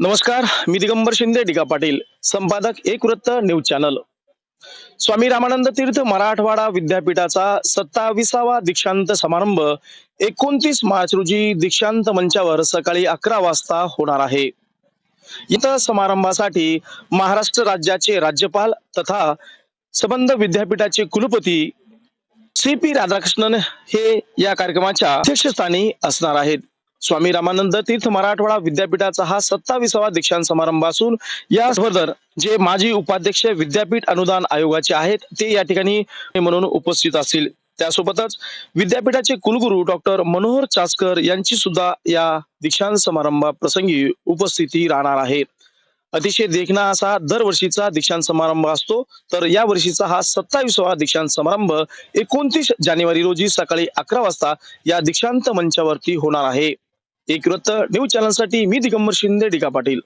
नमस्कार मी दिगंबर शिंदे डिगा पाटील संपादक एक वृत्त न्यूज चॅनल. स्वामी रामानंद तीर्थ मराठवाडा विद्यापीठाचा सत्ताविसावा दीक्षांत समारंभ एकोणतीस मार्च रोजी दीक्षांत मंचावर सकाळी अकरा वाजता होणार आहे. इथं समारंभासाठी महाराष्ट्र राज्याचे राज्यपाल तथा संबंध विद्यापीठाचे कुलपती सी पी राधाकृष्णन हे या कार्यक्रमाच्या अध्यक्षस्थानी असणार आहेत. स्वामी रामानंद तीर्थ मराठवाडा विद्यापीठाचा हा सत्ताविसावा दीक्षांत समारंभ असून या संवर्धन जे माजी उपाध्यक्ष विद्यापीठ अनुदान आयोगाचे आहेत ते या ठिकाणी म्हणून उपस्थित असतील. त्यासोबतच विद्यापीठाचे कुलगुरू डॉक्टर मनोहर चासकर यांची सुद्धा या दीक्षांत समारंभाप्रसंगी उपस्थिती राहणार आहे. अतिशय देखणा असा दरवर्षीचा दीक्षांत समारंभ असतो तर या वर्षीचा हा सत्तावीसवा दीक्षांत समारंभ एकोणतीस जानेवारी रोजी सकाळी अकरा वाजता या दीक्षांत मंचावरती होणार आहे. एक वृत्त न्यूज चॅनलसाठी मी दिगंबर शिंदे डिका पाटील.